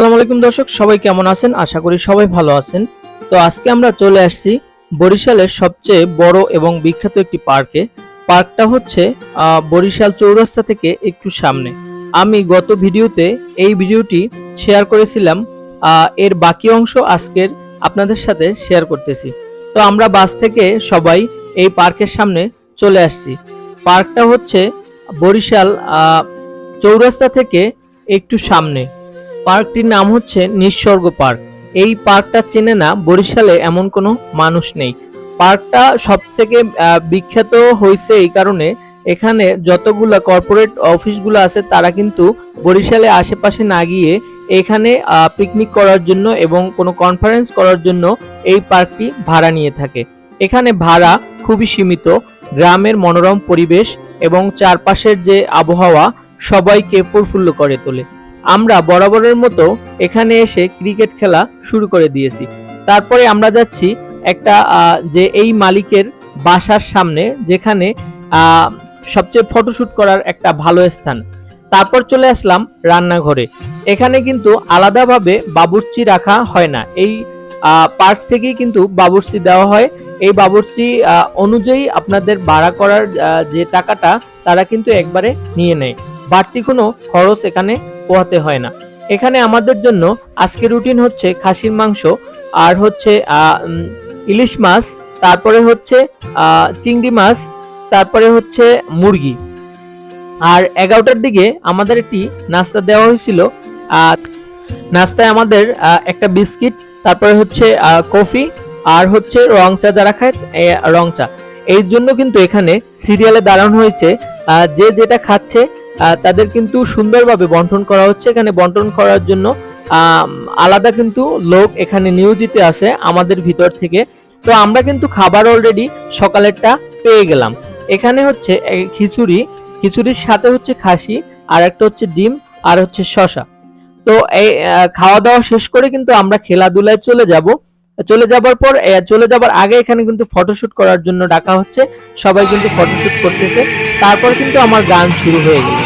আসসালামু আলাইকুম দর্শক, সবাই কেমন আছেন? আশা করি সবাই ভালো আছেন। তো আজকে আমরা চলে আসছি বরিশালের সবচেয়ে বড় এবং বিখ্যাত একটি পার্কে। পার্কটা হচ্ছে বরিশাল চৌরাস্তা থেকে একটু সামনে। আমি গত ভিডিওতে এই ভিডিওটি শেয়ার করেছিলাম এর বাকি অংশ আজকের আপনাদের সাথে শেয়ার করতেছি। তো আমরা বাস থেকে সবাই এই পার্কের সামনে চলে আসছি। পার্কটা হচ্ছে বরিশাল চৌরাস্তা থেকে একটু সামনে। পার্কটির নাম হচ্ছে নিঃস্বর্গ পার্ক। এই পার্কটা চেনে না, বরিশালে এমন কোনো মানুষ নেই। পার্কটা সবথেকে বিখ্যাত হয়েছে এই কারণে এখানে যতগুলা কর্পোরেট অফিসগুলো আছে, তারা কিন্তু বরিশালে আশেপাশে না গিয়ে এখানে পিকনিক করার জন্য এবং কোনো কনফারেন্স করার জন্য এই পার্কটি ভাড়া নিয়ে থাকে। এখানে ভাড়া খুবই সীমিত। গ্রামের মনোরম পরিবেশ এবং চারপাশের যে আবহাওয়া সবাইকে প্রফুল্ল করে তোলে। আমরা বরাবরের মতো এখানে এসে ক্রিকেট খেলা শুরু করে দিয়েছি। তারপরে আমরা যাচ্ছি একটা যে এই মালিকের বাসার সামনে, যেখানে সবচেয়ে ফটোশুট করার একটা ভালো স্থান। তারপর চলে আসলাম রান্নাঘরে। এখানে কিন্তু আলাদাভাবে বাবুর্চি রাখা হয় না। এই পার্ক থেকেই কিন্তু বাবুর্চি দেওয়া হয়। এই বাবুর্চি আহ, অনুযায়ী আপনাদের ভাড়া করার যে টাকাটা তারা কিন্তু একবারে নিয়ে নেয়। বাড়তি কোনো খরচ এখানে পোহাতে হয় না। এখানে আমাদের জন্য আজকে রুটিন হচ্ছে খাসির মাংস আর হচ্ছে ইলিশ মাছ তারপরে হচ্ছে চিংড়ি মাছ তারপরে হচ্ছে মুরগি। আর এগারোটার দিকে আমাদের একটি নাস্তা দেওয়া হয়েছিল। নাস্তায় আমাদের একটা বিস্কিট তারপরে হচ্ছে কফি, আর হচ্ছে রং চা যারা খায় রং চা। এই জন্য কিন্তু এখানে সিরিয়ালে দাঁড়ানো হয়েছে যে যেটা খাচ্ছে তাদের কিন্তু সুন্দরভাবে বন্টন করা হচ্ছে। এখানে বন্টন করার জন্য আলাদা কিন্তু লোক এখানে নিয়োজিত আছে আমাদের ভিতর থেকে। তো আমরা কিন্তু খাবার অলরেডি সকালেরটা পেয়ে গেলাম। এখানে হচ্ছে খিচুড়ি, খিচুড়ির সাথে হচ্ছে খাসি, আর একটা হচ্ছে ডিম, আর হচ্ছে শশা তো এই খাওয়া দাওয়া শেষ করে কিন্তু আমরা খেলাধুলায় চলে যাব। চলে যাবার পর চলে যাবার আগে এখানে কিন্তু ফটোশুট করার জন্য ডাকা হচ্ছে। সবাই কিন্তু ফটোশুট করতেছে। তারপর কিন্তু আমার গান শুরু হয়ে গেল।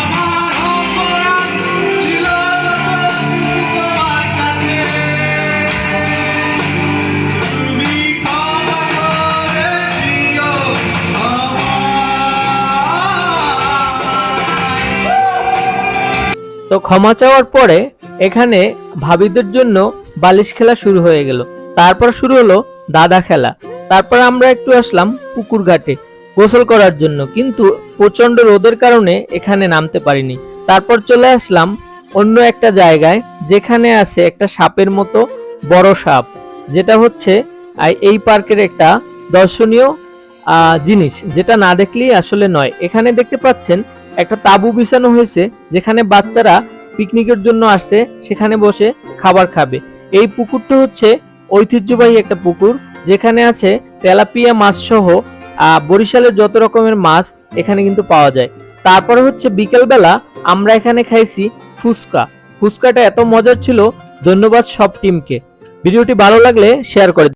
তো ক্ষমা চাওয়ার পরে এখানে ভাবিদের জন্য বালিশ খেলা শুরু হয়ে গেল। তারপর শুরু হলো দাদা খেলা। তারপর আমরা একটু আসলাম পুকুর ঘাটে গোসল করার জন্য। কিন্তু প্রচণ্ড রোদের কারণে এখানে নামতে পারিনি। তারপর চলে আসলাম অন্য একটা জায়গায়, যেখানে আছে একটা সাপের মতো বড় সাপ, যেটা হচ্ছে এই পার্কের একটা দর্শনীয় জিনিস, যেটা না দেখলেই আসলে নয়। এখানে দেখতে পাচ্ছেন একটা তাঁবু বিছানো হয়েছে, যেখানে বাচ্চারা পিকনিকের জন্য আসছে, সেখানে বসে খাবার খাবে। এই পুকুরটা হচ্ছে ঐতিহ্যবাহী একটা পুকুর, যেখানে আছে তেলাপিয়া মাছ সহ বরিশালের যত রকমের মাছ এখানে কিন্তু পাওয়া যায়। তারপরে হচ্ছে বিকেলবেলা আমরা এখানে খাইছি ফুচকা। ফুচকাটা এত মজার ছিল, ধন্যবাদ সব টিমকে। ভিডিওটি ভালো লাগলে শেয়ার করে